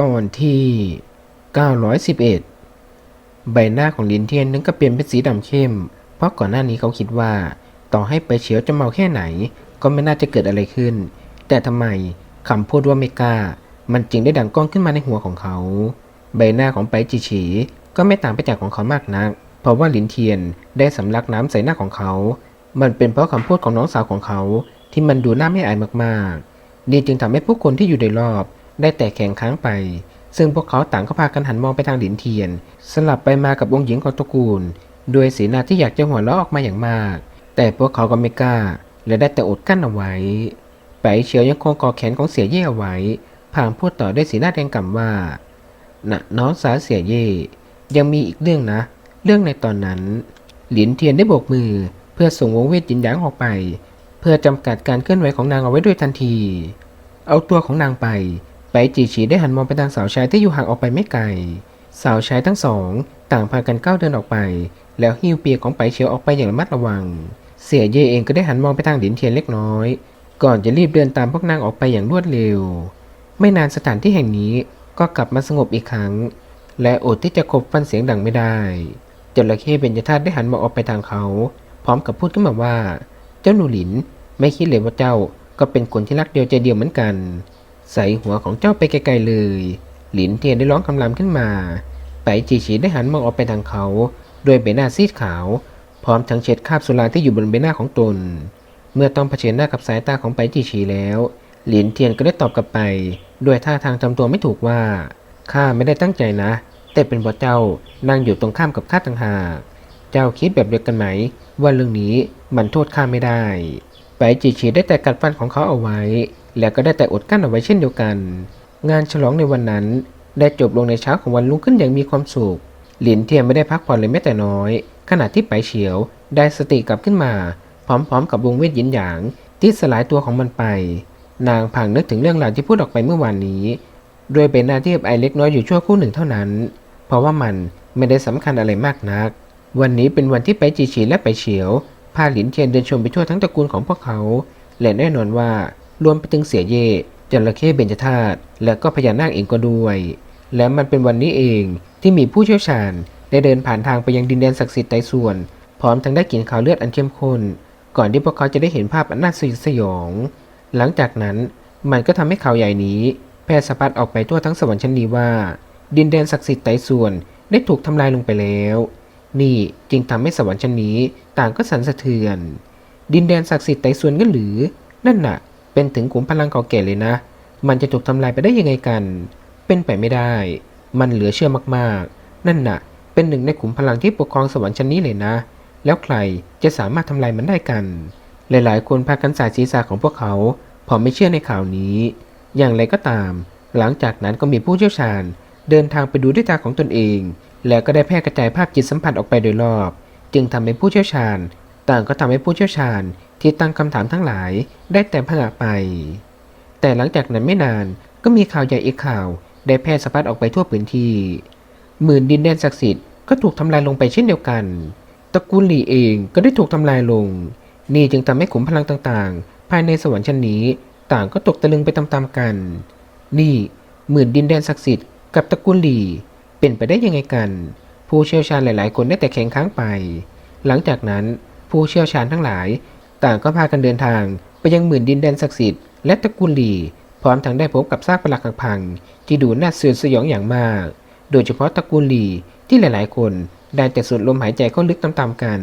ตอนที่ 911 ใบหน้าของลินเทียนนึงก็เปลี่ยนเป็นสีดำเข้ม เพราะก่อนหน้านี้เขาคิดว่า ต่อให้ไปเฉียวจะเมาแค่ไหน ก็ไม่น่าจะเกิดอะไรขึ้น แต่ทำไมคำพูดว่าไม่กล้า มันจึงได้ดังก้องขึ้นมาในหัวของเขา ใบหน้าของไปจีฉีก็ไม่ต่างไปจากของเขามากนัก เพราะว่าลินเทียนได้สำลักน้ำใส่หน้าของเขา มันเป็นเพราะคำพูดของน้องสาวของเขาที่มันดูน่าไม่อายมากๆนี่จึงทำให้ผู้คนที่อยู่โดยรอบ ได้แต่แข่งค้างไป ซึ่งพวกเขาต่างก็พากันหันมองไปทางหลินเทียน สลับไปมากับองค์หญิงของตระกูล ด้วยสีหน้าที่อยากจะหัวเราะออกมาอย่างมาก แต่พวกเขาก็ไม่กล้า และได้แต่อดกั้นเอาไว้ไปเฉียวยังคงกอแขนของเสียเย่เอาไว้พางพูดต่อด้วยสีหน้าแดงก่ำว่าน่ะน้องสาเสียเย่ยังมีอีกเรื่องนะ เรื่องในตอนนั้น หลินเทียนได้โบกมือ เพื่อส่งวงเวทยินหยางออกไป เพื่อจำกัดการเคลื่อนไหวของนางเอาไว้ด้วยทันที เอาตัวของนางไป ไปจีฉีได้หันมองไปทางสาวใช้ที่อยู่ห่างออกไปไม่ไกล สาวใช้ทั้งสอง ต่างพากันก้าวเดินออกไป แล้วหิ้วเปียกของไปเฉียวออกไปอย่างระมัดระวัง เสียเย่เองก็ได้หันมองไปทางหลินเทียนเล็กน้อย ก่อนจะรีบเดินตามพวกนางออกไปอย่างรวดเร็ว ไม่นานสถานที่แห่งนี้ก็กลับมาสงบอีกครั้ง และอดที่จะขบฟันเสียงดังไม่ได้จระเข้เบญจธาตุได้หันมาออกไปทางเขา พร้อมกับพูดขึ้นมาว่า เจ้าหนูหลิน ไม่คิดเลยว่าเจ้าก็เป็นคนที่รักเดียวใจเดียวเหมือนกัน ใส่หัวของเจ้าไปไกลๆเลย หลินเทียนได้ร้องคำรามขึ้นมา ไปจีฉีได้หันมองออกไปทางเขาด้วยใบหน้าซีดขาว พร้อมทั้งเช็ดคราบสุราที่อยู่บนใบหน้าของตน เมื่อต้องเผชิญหน้ากับสายตาของไปจีฉีแล้ว หลินเทียนก็ได้ตอบกลับไปด้วยท่าทางทำตัวไม่ถูกว่าข้าไม่ได้ตั้งใจนะ แต่เป็นเพราะเจ้านั่งอยู่ตรงข้ามกับข้าต่างหากเจ้าคิดแบบเดียวกันไหม ว่าเรื่องนี้มันโทษข้าไม่ได้ ไปจีฉีได้แต่กัดฟันของเขาเอาไว้ แล้วก็ได้แต่อดกั้นเอาไว้เช่นเดียวกัน งานฉลองในวันนั้น ได้จบลงในเช้าของวันรุ่งขึ้นอย่างมีความสุข หลินเทียนไม่ได้พักผ่อนเลยแม้แต่น้อย ขณะที่ไปเฉียว ได้สติกลับขึ้นมา พร้อมๆ กับวงเวทหยินหยาง ที่สลายตัวของมันไป นางพังนึกถึงเรื่องราวที่พูดออกไปเมื่อวานนี้ ด้วยเป็นหน้าที่อับอเล็กน้อยอยู่ชั่วคู่หนึ่งเท่านั้น เพราะว่ามันไม่ได้สำคัญอะไรมากนัก วันนี้เป็นวันที่ไปจีฉีและไปเฉียวพาหลินเทียนเดินชมไปทั่วทั้งตระกูลของพวกเขา และแน่นอนว่า รวมไปถึงเสียเย่จระเข้เบญจธาตุและก็พญานาคเองก็ด้วย และมันเป็นวันนี้เองที่มีผู้เชี่ยวชาญได้เดินผ่านทางไปยังดินแดนศักดิ์สิทธิ์ไต้ส่วน พร้อมทั้งได้กินข่าวเลือดอันเข้มข้น ก่อนที่พวกเขาจะได้เห็นภาพอันน่าสยดสยอง หลังจากนั้นมันก็ทำให้ข่าวใหญ่นี้ แพร่สะพัดออกไปทั่วทั้งสวรรค์ชั้นดีว่า ดินแดนศักดิ์สิทธิ์ไต้ส่วนได้ถูกทำลายลงไปแล้ว นี่จึงทำให้สวรรค์ชั้นนี้ต่างก็สั่นสะเทือน ดินแดนศักดิ์สิทธิ์ไต้ส่วนกันหรือ นั่นน่ะ เป็นถึงขุมพลังเก่าแก่เลยนะ มันจะถูกทำลายไปได้ยังไงกัน เป็นไปไม่ได้ มันเหลือเชื่อมากๆ นั่นน่ะ เป็นหนึ่งในขุมพลังที่ปกครองสวรรค์ชั้นนี้เลยนะ แล้วใครจะสามารถทำลายมันได้กัน หลายๆ คนพากันสายศีรษะของพวกเขาพอไม่เชื่อในข่าวนี้ อย่างไรก็ตาม หลังจากนั้นก็มีผู้เชี่ยวชาญ เดินทางไปดูด้วยตาของตนเอง แล้วก็ได้แพร่กระจายภาพจิตสัมผัสออกไปโดยรอบ จึงทำให้ผู้เชี่ยวชาญ ต่างก็ทำให้ผู้เชี่ยวชาญ ที่ตั้งคำถามทั้งหลายได้แต่ผงะไป แต่หลังจากนั้นไม่นานก็มีข่าวใหญ่อีกข่าวได้แพร่สะพัดออกไปทั่วพื้นที่ หมื่นดินแดนศักดิ์สิทธิ์ก็ถูกทำลายลงไปเช่นเดียวกันตระกูลหลี่เองก็ได้ถูกทำลายลง นี่จึงทำให้ขุมพลังต่างๆ ภายในสวรรค์ชั้นนี้ต่างก็ตกตะลึงไปตามๆกัน นี่หมื่นดินแดนศักดิ์สิทธิ์กับตระกูลหลี่เป็นไปได้ยังไงกัน ผู้เชี่ยวชาญหลายๆ คนได้แต่แข่งค้างไป หลังจากนั้นผู้เชี่ยวชาญทั้งหลาย ต่างก็พากันเดินทาง ไปยังหมื่นดินแดนศักดิ์สิทธิ์และตระกูลหลี่พร้อมทั้งได้พบกับซากปรักหักพัง ที่ดูน่าเสือสยองอย่างมาก โดยเฉพาะตระกูลหลี่ที่หลายๆ คนได้แต่สูดลมหายใจเข้าลึกตามๆกัน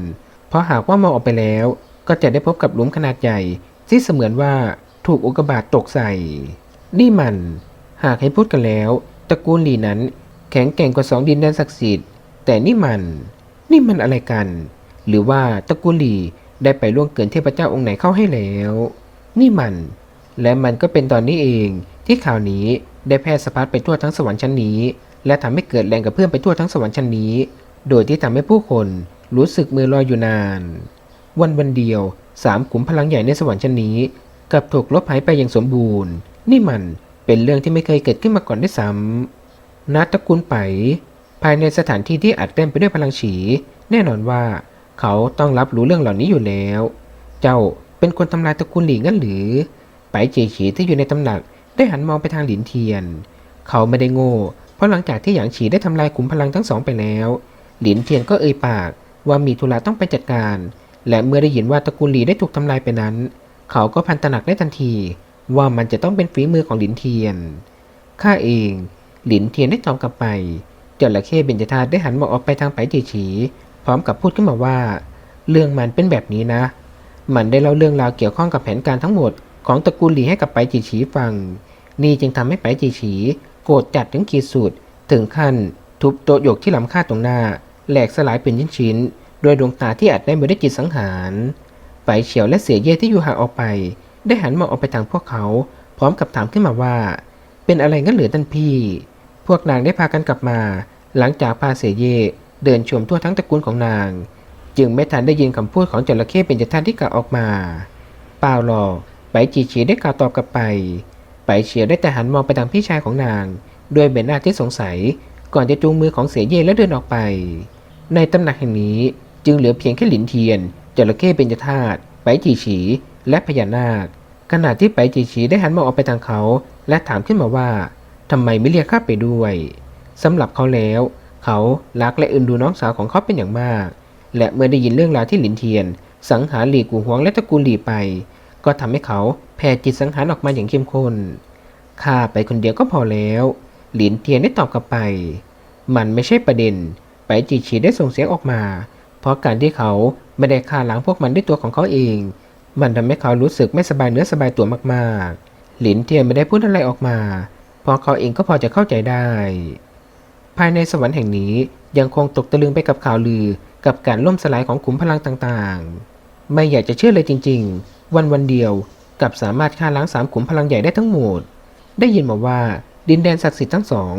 เพราะหากว่ามองออกไปแล้ว ก็จะได้พบกับหลุมขนาดใหญ่ ที่เสมือนว่าถูกอุกกาบาตตกใส่ นี่มัน หากให้พูดกันแล้วตระกูลหลี่นั้น แข็งแกร่งกว่าสองดินแดนศักดิ์สิทธิ์แต่นี่มัน นี่มันอะไรกัน หรือว่าตระกูลหลี่ ได้ไปล่วงเกินเทพเจ้าองค์ไหนเข้าให้แล้ว นี่มัน และมันก็เป็นตอนนี้เองที่ข่าวนี้ได้แพร่สะพัดไปทั่วทั้งสวรรค์ชั้นนี้ และทำให้เกิดแรงกระเพื่อมไปทั่วทั้งสวรรค์ชั้นนี้ โดยที่ทำให้ผู้คนรู้สึกมือลอยอยู่นาน วันวันเดียวสามขุมพลังใหญ่ในสวรรค์ชั้นนี้กับถูกลบหายไปอย่างสมบูรณ์ นี่มันเป็นเรื่องที่ไม่เคยเกิดขึ้นมาก่อนด้วยซ้ำนัตระกูลไป ภายในสถานที่ที่อัดเต็มไปด้วยพลังฉี แน่นอนว่า เขาต้องรับรู้เรื่องเหล่านี้อยู่แล้ว เจ้าเป็นคนทำลายตระกูลหลีงั้นหรือ ไปเจฉีที่อยู่ในตำหนักได้หันมองไปทางหลินเทียน เขาไม่ได้โง่ เพราะหลังจากที่หยางฉีได้ทำลายขุมพลังทั้งสองไปแล้ว หลินเทียนก็เอ่ยปากว่ามีธุระต้องไปจัดการ และเมื่อได้ยินว่าตระกูลหลีได้ถูกทำลายไปนั้น เขาก็พันตระหนักได้ทันที ว่ามันจะต้องเป็นฝีมือของหลินเทียน ข้าเอง หลินเทียนได้ตอบกลับไปจระเข้เบญจธาตุได้หันมองออกไปทางไปจีฉี พร้อมกับพูดขึ้นมาว่า เรื่องมันเป็นแบบนี้นะ มันได้เล่าเรื่องราวเกี่ยวข้องกับแผนการทั้งหมดของตระกูลหลีให้กับไปจีฉีฟัง นี่จึงทำให้ไปจีฉี โกรธจัดถึงขีดสุด ถึงขั้น ทุบโต๊ะหยกที่ล้ำค่าตรงหน้า แหลกสลายเป็นชิ้นๆโดยดวงตาที่อาจได้ไม่ได้จิตสังหารไปเฉียวและเสียเย่ที่อยู่ห่างออกไป ได้หันมองออกไปทางพวกเขา พร้อมกับถามขึ้นมาว่า เป็นอะไรงั้นหรือท่านพี่ พวกนางได้พากันกลับมา หลังจากพาเสียเย่ เดินชมทั่วทั้งตระกูลของนาง จึงไม่ทันได้ยินคำพูดของจระเข้เป็นจท่านที่กล่าวออกมา เปล่าหรอกไปจีเฉียได้กล่าวตอบกลับไป ไปเฉียวได้แต่หันมองไปทางพี่ชายของนาง ด้วยใบหน้าที่สงสัย ก่อนจะจูงมือของเสียเย่และเดินออกไป ในตำหนักแห่งนี้จึงเหลือเพียงแค่หลินเทียน จระเข้เป็นจธาตุไปจีฉี และพญานาค ขณะที่ไปจีฉีได้หันมองออกไปทางเขา และถามขึ้นมาว่าทำไมไม่เรียกข้าไปด้วยสำหรับเขาแล้ว เขารักและเอ็นดูน้องสาวของเขาเป็นอย่างมาก และเมื่อได้ยินเรื่องราวที่หลินเทียน สังหารหลีกูหวงและตระกูลหลีไป ก็ทำให้เขาแผ่จิตสังหารออกมาอย่างเข้มข้นข้าไปคนเดียวก็พอแล้ว หลินเทียนได้ตอบกลับไป มันไม่ใช่ประเด็น ไปจีฉีได้ส่งเสียงออกมา เพราะการที่เขาไม่ได้ฆ่าล้างพวกมันด้วยตัวของเขาเอง มันทำให้เขารู้สึกไม่สบายเนื้อสบายตัวมากๆ หลินเทียนไม่ได้พูดอะไรออกมา เพราะเขาเองก็พอจะเข้าใจได้ายในสวรรค์แห่งนี้ยังคงตกตะลึงไปกับข่าวลือ กับการล่มสลายของขุมพลังต่างๆ ไม่อยากจะเชื่อเลยจริง ๆ วันวันเดียวกับสามารถฆ่าล้างสามขุมพลังใหญ่ได้ทั้งหมด ได้ยินมาว่าดินแดนศักดิ์สิทธิ์ทั้งสอง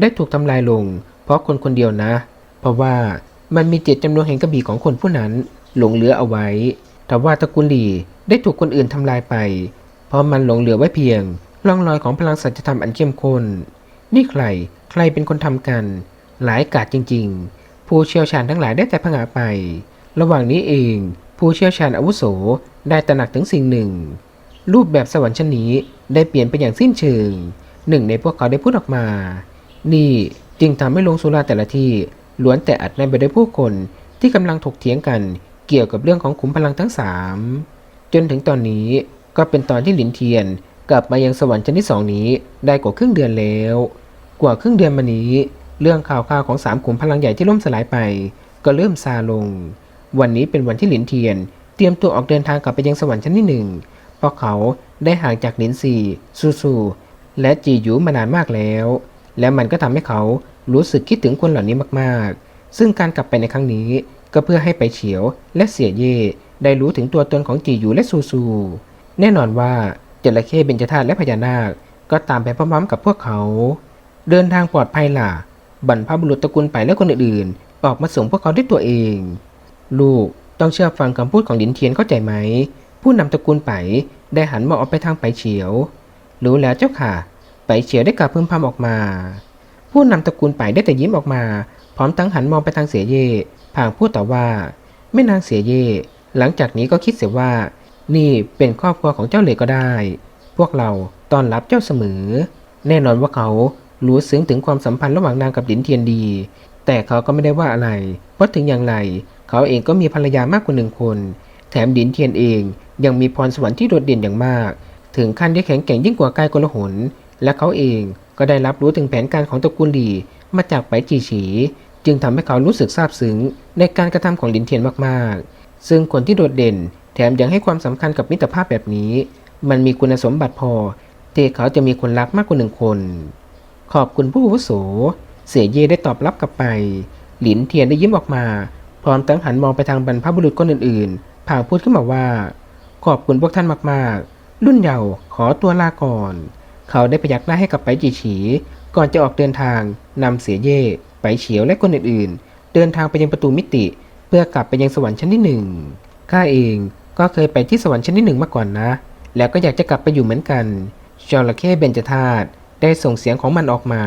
ได้ถูกทำลายลง เพราะคนคนเดียวนะ เพราะว่ามันมีเจตจำนวนแห่งกระบี่ของคนผู้นั้น หลงเหลือเอาไว้แต่ว่าตระกูลหลีได้ถูกคนอื่นทำลายไป เพราะมันหลงเหลือไว้เพียงร่องรอยของพลังสัจธรรมอันเข้มข้น นี่ใคร ใครเป็นคนทำกัน หลายกาดจริง ๆ ผู้เชี่ยวชาญทั้งหลายได้แต่ผงาไป ระหว่างนี้เอง ผู้เชี่ยวชาญอาวุโสได้ตระหนักถึงสิ่งหนึ่ง รูปแบบสวรรค์ชั้นนี้ได้เปลี่ยนไปอย่างสิ้นเชิง หนึ่งในพวกเขาได้พูดออกมา นี่จึงทำให้ลงสุราแต่ละที่ล้วนแต่อัดแน่นไปด้วยผู้คนที่กำลังถกเถียงกันเกี่ยวกับเรื่องของขุมพลังทั้งสามจนถึงตอนนี้ก็เป็นตอนที่หลินเทียน กลับมายังสวรรค์ชั้นที่สองนี้ได้กว่าครึ่งเดือนแล้ว ว่าครึ่งเดือนมานี้ เรื่องข่าวข่าวของสามขุมพลังใหญ่ที่ล่มสลายไป ก็เริ่มซาลง วันนี้เป็นวันที่หลินเทียน เตรียมตัวออกเดินทางกลับไปยังสวรรค์ชั้นที่หนึ่งเพราะเขาได้ห่างจากหลินซีซูซูและจีหยูมานานมากแล้ว และมันก็ทำให้เขารู้สึกคิดถึงคนเหล่านี้มากๆ ซึ่งการกลับไปในครั้งนี้ก็เพื่อให้ไปเฉียวและเสียเย่ได้รู้ถึงตัวตนของจีหยูและซูซู แน่นอนว่าจระเข้เบญจธาตุและพญานาคก็ตามไปพร้อมๆกับพวกเขา เดินทางปลอดภัยล่ะ บรรพบุรุษตระกูลไปและคนอื่นๆ ออกมาส่งพวกเขาด้วยตัวเอง ลูกต้องเชื่อฟังคำพูดของดินเทียนเข้าใจไหม ผู้นำตระกูลไปได้หันมองออกไปทางไปเฉียว รู้แล้วเจ้าค่ะ ไปเฉียวได้กล่าวพึมพำออกมา ผู้นำตระกูลไปได้แต่ยิ้มออกมา พร้อมทั้งหันมองไปทางเสียเย่พางพูดต่อว่าแม่นางเสียเย่ หลังจากนี้ก็คิดเสียว่า นี่เป็นครอบครัวของเจ้าเลยก็ได้ พวกเราต้อนรับเจ้าเสมอ แน่นอนว่าเขา รู้ซึ้งถึงความสัมพันธ์ระหว่างนางกับหลินเทียนดี แต่เขาก็ไม่ได้ว่าอะไร เพราะถึงอย่างไร เขาเองก็มีภรรยามากกว่าหนึ่งคน แถมหลินเทียนเองยังมีพรสวรรค์ที่โดดเด่นอย่างมาก ถึงขั้นที่แข็งแกร่งยิ่งกว่ากายกลหน และเขาเองก็ได้รับรู้ถึงแผนการของตระกูลหลีมาจากไปจีฉี จึงทำให้เขารู้สึกซาบซึ้งในการกระทำของหลินเทียนมากๆ ซึ่งคนที่โดดเด่น แถมยังให้ความสำคัญกับมิตรภาพแบบนี้ มันมีคุณสมบัติพอที่เขาจะมีคนรักมากกว่าหนึ่งคน ขอบคุณผู้อาวุโส เสียเย่ได้ตอบรับกลับไป หลินเทียนได้ยิ้มออกมา พร้อมตั้งหันมองไปทางบรรพบุรุษคนอื่นๆ ผ่าพูดขึ้นมาว่า ขอบคุณพวกท่านมากๆ รุ่นเยาว์ขอตัวลาก่อน เขาได้พยักหน้าให้กับไปจีฉี ก่อนจะออกเดินทางนำเสียเย่ไปเฉียวและคนอื่นๆ เดินทางไปยังประตูมิติ เพื่อกลับไปยังสวรรค์ชั้นที่หนึ่งข้าเองก็เคยไปที่สวรรค์ชั้นที่หนึ่งมาก่อนนะ แล้วก็อยากจะกลับไปอยู่เหมือนกันจอระเข้เบญจธาตุ ได้ส่งเสียงของมันออกมา